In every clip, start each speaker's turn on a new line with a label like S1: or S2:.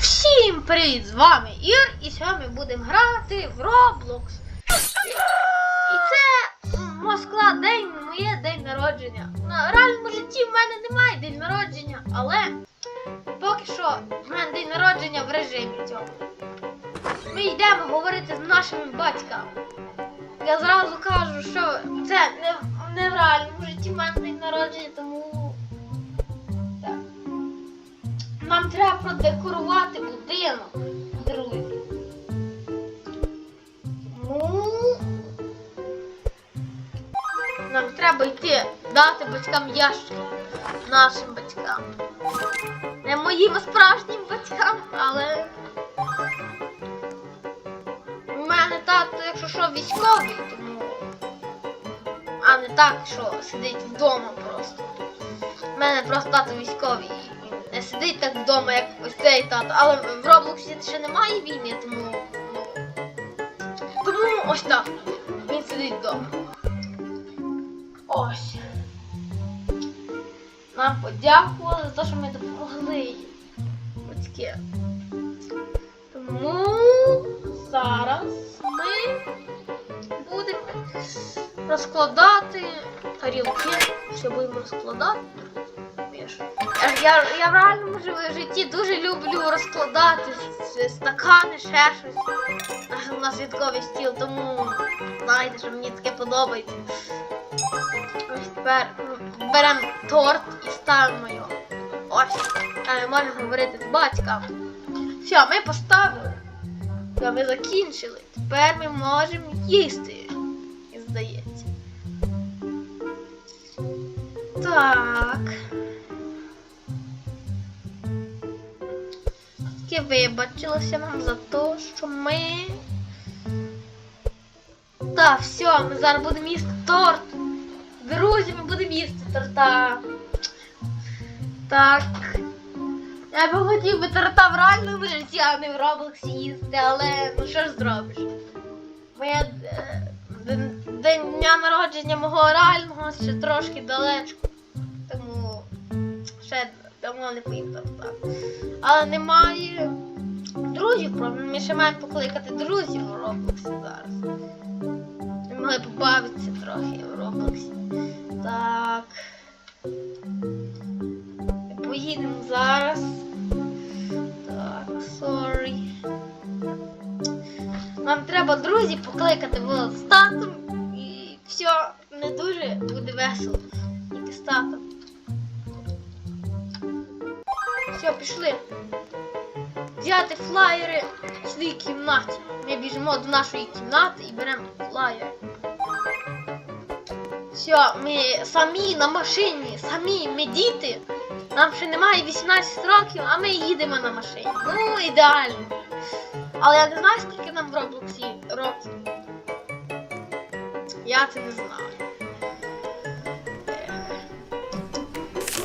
S1: Всім привіт! З вами Ір, і сьогодні будемо грати в Roblox. І це Москва день, моє день народження. На реальному житті в мене немає день народження, але поки що в мене день народження в режимі цьому. Ми йдемо говорити з нашими батьками. Я зразу кажу, що це не, не в реальному житті в мене день народження, тому. Нам треба продекорувати будинок, друзі. Ну. Нам треба йти дати батькам ящики. Нашим батькам. Не моїм справжнім батькам, але. У мене тато, якщо що, військовий, тому. А не так, що сидить вдома просто. У мене просто тато військовий. Сидить так вдома, як ось цей тато. Але в Роблоксі ще немає війни, тому. Ну, тому ось так. Він сидить вдома. Ось. Нам подякували за те, що ми допомогли їм. Батьки. Тому зараз ми будемо розкладати тарілки. Все будемо розкладати. Я, я, я, в реальному жи- житті дуже люблю розкладати стакани, ще щось на, святковий стіл, тому знаєте, що мені таке подобається. Ось тепер беремо торт і ставимо його. Ось. А ми можемо говорити з батьками. Все, ми поставили. Все, ми закінчили. Тепер ми можемо їсти. Здається. Так. Тільки вибачилося нам за те, що ми. Так, все, ми зараз будемо їсти торт. Друзі, ми будемо їсти торта. Так. Я би хотів би торта в реальному житті, а не в Роблоксі їсти, але ну що ж зробиш? Моє е, дня народження мого реального ще трошки далечко. Тому ще давно не поїв торта. Але немає друзів, ми ще маємо покликати друзів у Роблоксі зараз. Ми могли побавитися трохи в Роблоксі. Так. Поїдемо зараз. Так, sorry. Нам треба друзів покликати з татом і все не дуже буде весело. Тільки з Все, пішли. Взяти флаєри в своїй кімнаті. Ми біжимо до нашої кімнати і беремо флаєри. Все, ми самі на машині, самі ми діти. Нам ще немає 18 років, а ми їдемо на машині. Ну, ідеально. Але я не знаю, скільки нам в Роблоксі років. Я це не знаю.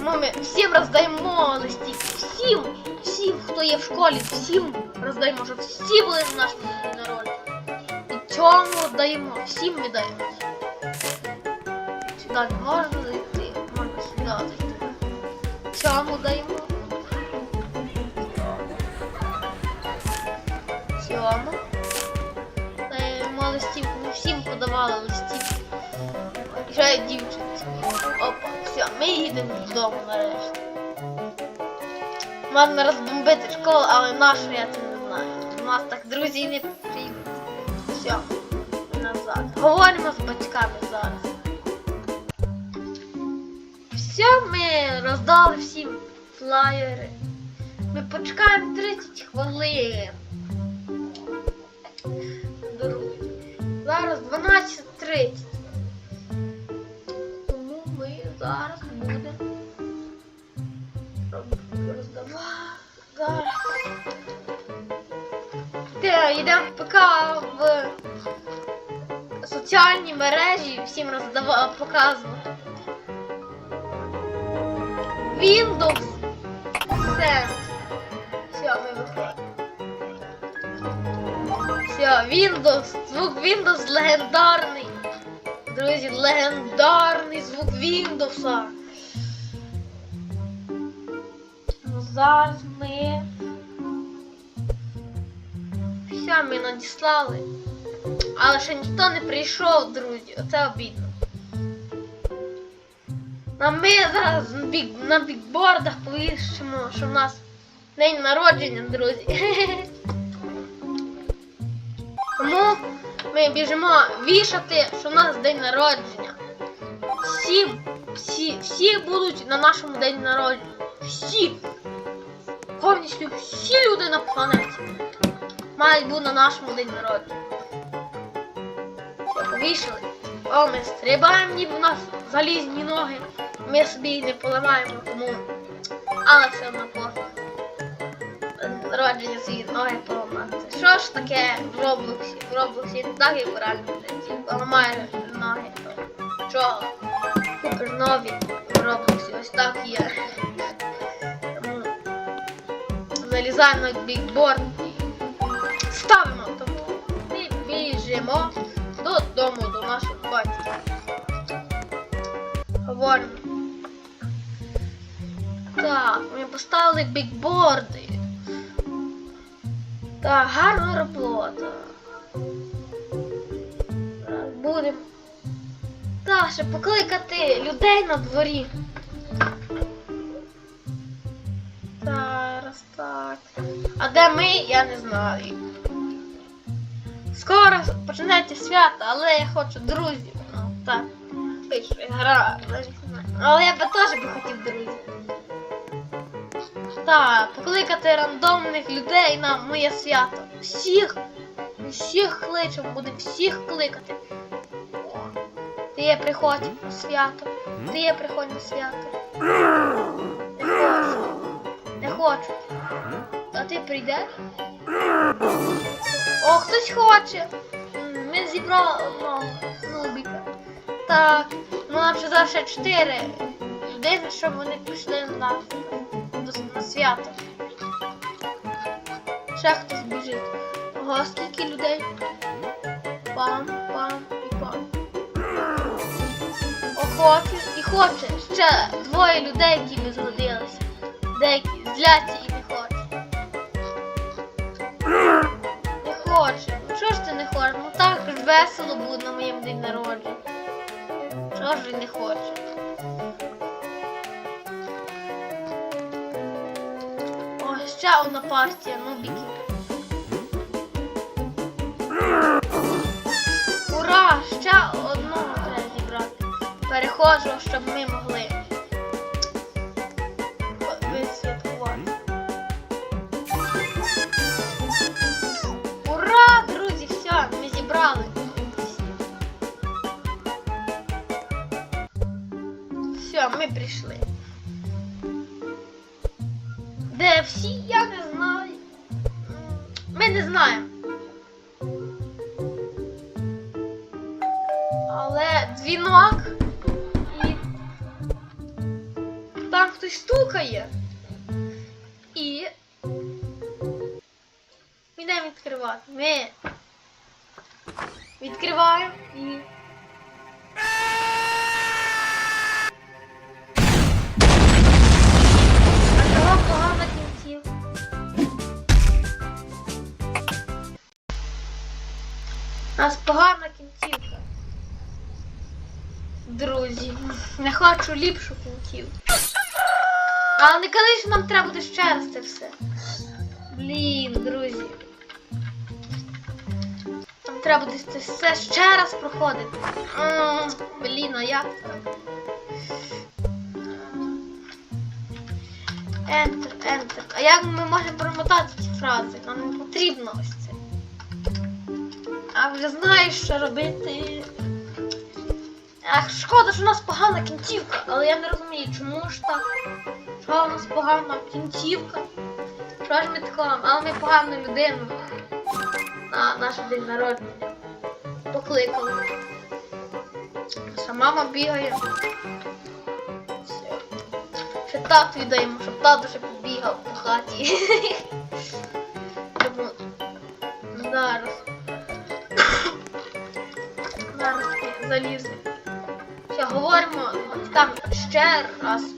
S1: Ну, ми всім роздаємо листівки. Всім, всім, хто є в школі, всім роздаємо, щоб всі були на нашому дні. І цьому даємо, всім ми даємо. Сюди можна зайти, можна сюди зайти. Цьому даємо. Цьому. Даємо листівку. Ми всім подавали листівки. Ще дівчинці. Опа, все, ми їдемо додому нарешті. Можна розбомбити школу, але нашу я це не знаю. У нас так друзі не приймуть. Все, назад. Говоримо з батьками зараз. Все, ми роздали всім флаєри. Ми почекаємо 30 хвилин. Друзі. Зараз 12.30. Тому ми зараз будемо Йдемо поки в соціальні мережі всім роздавати, показувати. Windows Send. Все, ми виходимо. Все, Windows, звук Windows легендарний. Друзі, легендарний звук Windows. Ну, зараз ми надіслали. Але ще ніхто не прийшов, друзі. Оце обідно. А ми зараз на, бікбордах повішимо, що в нас день народження, друзі. Тому ми біжимо вішати, що в нас день народження. Всі, всі, всі будуть на нашому день народження. Всі. Повністю всі люди на планеті мають бути на нашому день народження. Повішали. О, ми стрибаємо, ніби у нас залізні ноги. Ми собі їх не поламаємо, тому. Але все одно пофіг. Народження свої ноги поламати. Що ж таке в Роблоксі? В Роблоксі так, як в реальному житті. Поламаєш ноги. Чого? Купиш нові в Роблоксі. Ось так є. Залізаємо на бікборд і ставимо. Тому ми біжимо додому до наших батьків. Говоримо. Так, ми поставили бікборди. Так, гарна робота. Будемо. Так, ще покликати людей на дворі. Зараз так. А де ми, я не знаю. Скоро починається свято, але я хочу друзів. Ну, так. Пише, гра. Але я би теж би хотів друзів. Так, покликати рандомних людей на моє свято. Всіх, всіх кличемо, буде всіх кликати. Ти приходь на свято. Ти приходь на свято. Не хочу. Не хочу. А ти прийдеш? О, хтось хоче. Ми зібрали одного нубіка. Так, ну нам зараз ще чотири людини, щоб вони пішли на, на свято. Ще хтось біжить. Ого, скільки людей? Пам, пам і пам. О, хоче і хоче. Ще двоє людей, які не згодилися. Деякі зляться і не хочуть. Не хоче. Чого ж ти не хочеш? Ну так весело буде на моєму день народження. Чого ж він не хоче? О, ще одна партія нубіків. Ура! Ще одного треба зібрати. Перехожу, щоб ми хтось стукає. І йдемо відкривати. Ми відкриваємо і. А чого погана кінцівка? У нас погана кінцівка. Друзі, не хочу ліпшу кінцівку. Але не коли ж нам треба буде ще раз це все. Блін, друзі. Нам треба буде це все ще раз проходити. Блін, а як так? Enter, enter. А як ми можемо промотати ці фрази? Нам не потрібно ось це. А вже знаєш, що робити. Ах, шкода, що у нас погана кінцівка, але я не розумію, чому ж так? Що у нас погана кінцівка? Що ж ми такого? Але ми погану людину на наш день народження. Покликали. Наша мама бігає. Все. Ще тату віддаємо, щоб тато ще побігав по хаті. Тому зараз. Зараз ми залізли. Все, говоримо там ще раз.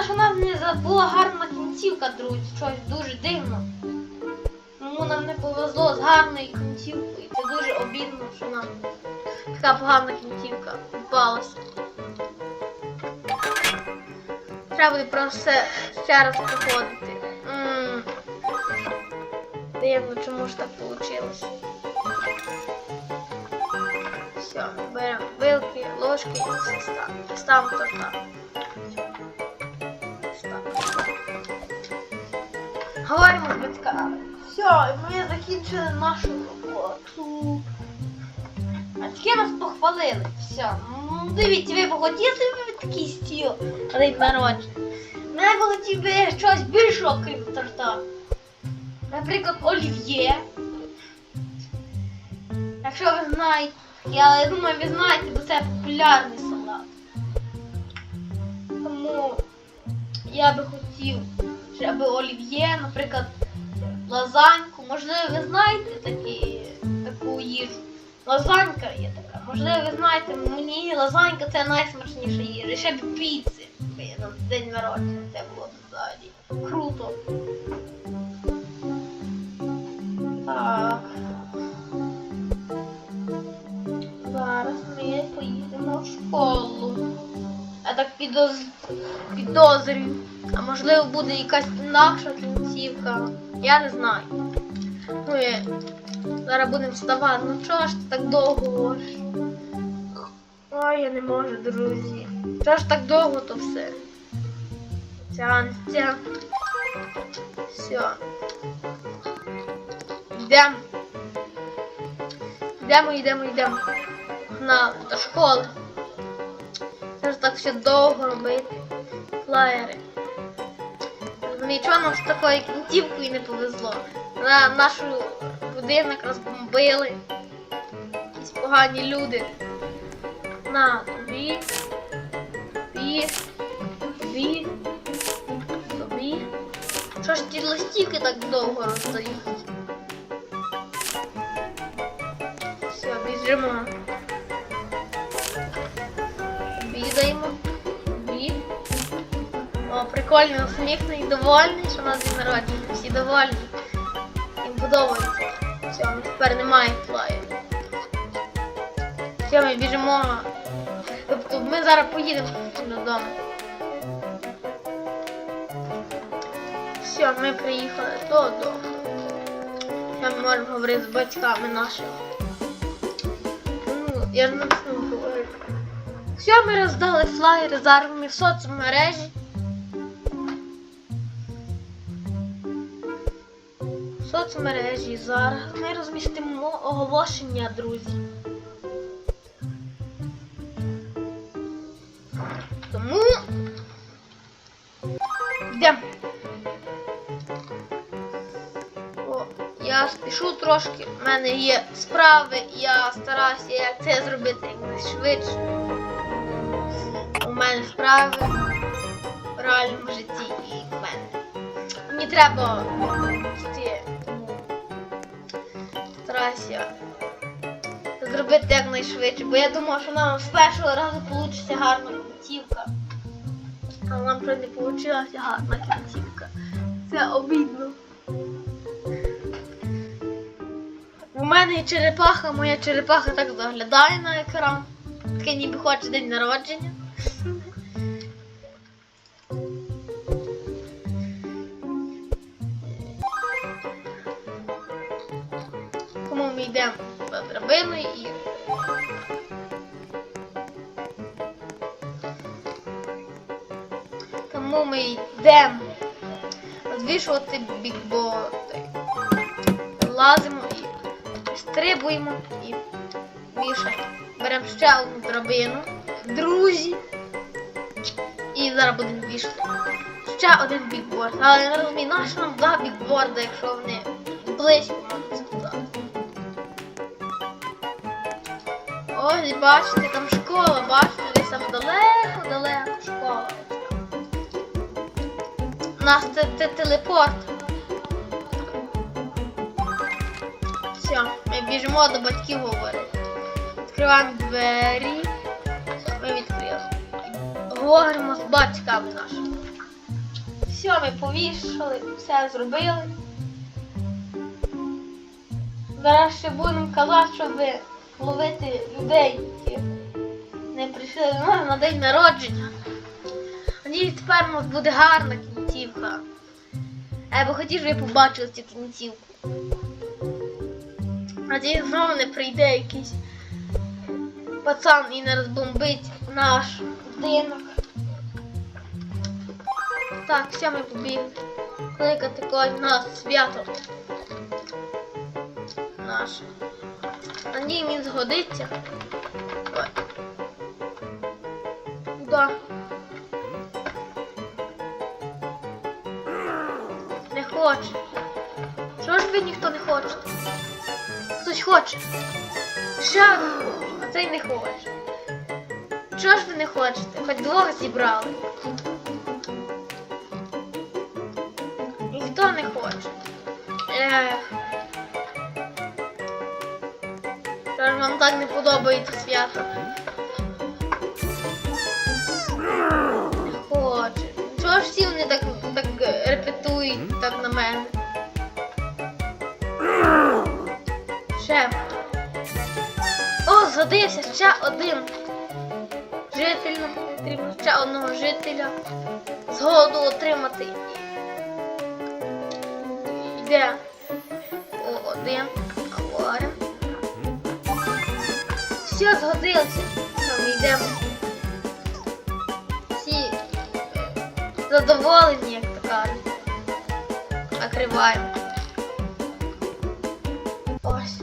S1: Шкода, що нам не була гарна кінцівка, друзі. Щось дуже дивно. Тому нам не повезло з гарною кінцівкою. Це дуже обідно, що нам така погана кінцівка впалася. Треба буде про все ще раз проходити. Дивно, чому ж так вийшло. Все, беремо вилки, ложки і все. Ставимо торта. Говоримо з батьками. Все, ми закінчили нашу роботу. Батьки нас похвалили. Все. Ну, дивіться, ви погоділи ви такий стіл день народження. Мене хотів би щось більшого, крім торта. Наприклад, олів'є. Якщо ви знаєте, я думаю, ви знаєте, бо це популярний салат. Тому я би хотів, щоб олів'є, наприклад, лазаньку. Можливо, ви знаєте такі, таку їжу. Лазанька є така. Можливо, ви знаєте, мені лазанька це найсмачніша їжа. Ще б піци. би На день народження це було взагалі. Круто. Так. Зараз ми поїдемо в школу. Я так підозрюю. А можливо буде якась інакша кінцівка. Я не знаю. Ну і зараз будемо вставати. Ну чого ж ти так довго? Ой, я не можу, друзі. Чого ж так довго то все? Тянеться. Все. Йдемо. Йдемо, йдемо, йдемо. На до школи. Це ж так все довго робити. Флаєри. Нічого нам з такою кінцівкою не повезло. На нашу будинок розбомбили. Якісь погані люди. На тобі. Тобі. Тобі. Тобі. Що ж ті листівки так довго роздають? Все, біжимо. О, прикольно, усміхнений, довольний, що у нас день народження. Всі довольні. Їм подобається. Все, ми тепер немає флаю. Все, ми біжимо. Тобто ми зараз поїдемо додому. Все, ми приїхали додому. Ми можемо говорити з батьками нашими. Ну, я ж не говорити. Все, ми роздали флаєри, зараз ми в соцмережі. Соцмережі зараз ми розмістимо оголошення, друзі. Тому йдемо. О, я спішу трошки, в мене є справи, я стараюся як це зробити якнайшвидше. У мене справи в реальному житті і в мене. Мені треба стараюся зробити якнайшвидше, бо я думала, що нам з першого разу вийде гарна кінцівка. Але нам вже не вийшла гарна кінцівка. Це обідно. У мене є черепаха, моя черепаха так заглядає на екран. Таке ніби хоче день народження. Тому ми йдемо за драбиною і. Тому ми йдемо розвішувати бікботи. Лазимо і стрибуємо і вішаємо. Беремо ще одну драбину, друзі. І зараз будемо вішати. Ще один бікборд. Але не розумію, на що нам два бікборда, якщо вони близько Ось бачите, там школа, бачите, десь там далеко-далеко школа. У нас це, це телепорт. Все, ми біжимо до батьків говорити. Відкриваємо двері. Ми відкрили. поговоримо з батьками нашими. Все, ми повішали, все зробили. Зараз ще будемо казати, щоб ловити людей, які не прийшли до нас на день народження. Надіюсь, тепер у нас буде гарна кінцівка. Я би хотів, щоб ви побачили цю кінцівку. Надіюсь, знову не прийде якийсь пацан і не розбомбить наш будинок. Так, все ми побігли. Кликати когось на свято. Наше. Надій він згодиться. Куда? Не хоче. Чого ж ви ніхто не хоче? Хтось хоче. Хоче, а цей не хоче. Чого ж ви не хочете? Хоч двох зібрали. Ніхто не хоче. Ех. Що ж вам так не подобається свято? Не хоче. Чого ж всі вони так, так репетують так на мене? Шеф. О, згодився ще один житель. Нам потрібно ще одного жителя. Згоду отримати. Йде. О, один. Все, згодилися. Все, ми йдемо. Всі задоволені, як то кажуть. Накриваємо. Ось.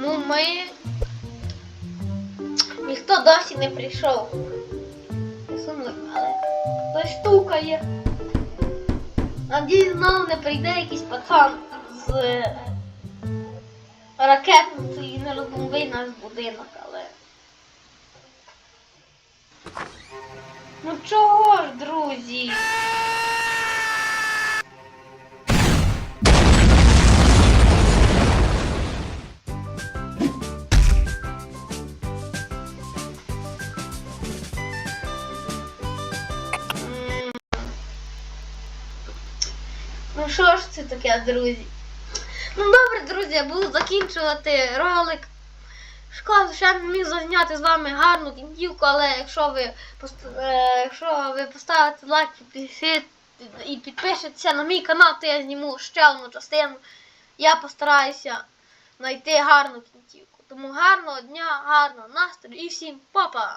S1: Ну, ми. Ніхто досі не прийшов. Не але хтось стукає. Надіюсь, знову не прийде якийсь пацан з ракетницею і не розбомбить наш будинок, але. Ну чого ж, друзі? Ну що ж це таке, друзі? Ну добре, друзі, буду закінчувати ролик. Шкода, що я не міг зазняти з вами гарну кінцівку, але якщо ви е, якщо ви поставите лайк і підпишетеся на мій канал, то я зніму ще одну частину. Я постараюся знайти гарну кінцівку. Тому гарного дня, гарного настрою і всім па-па!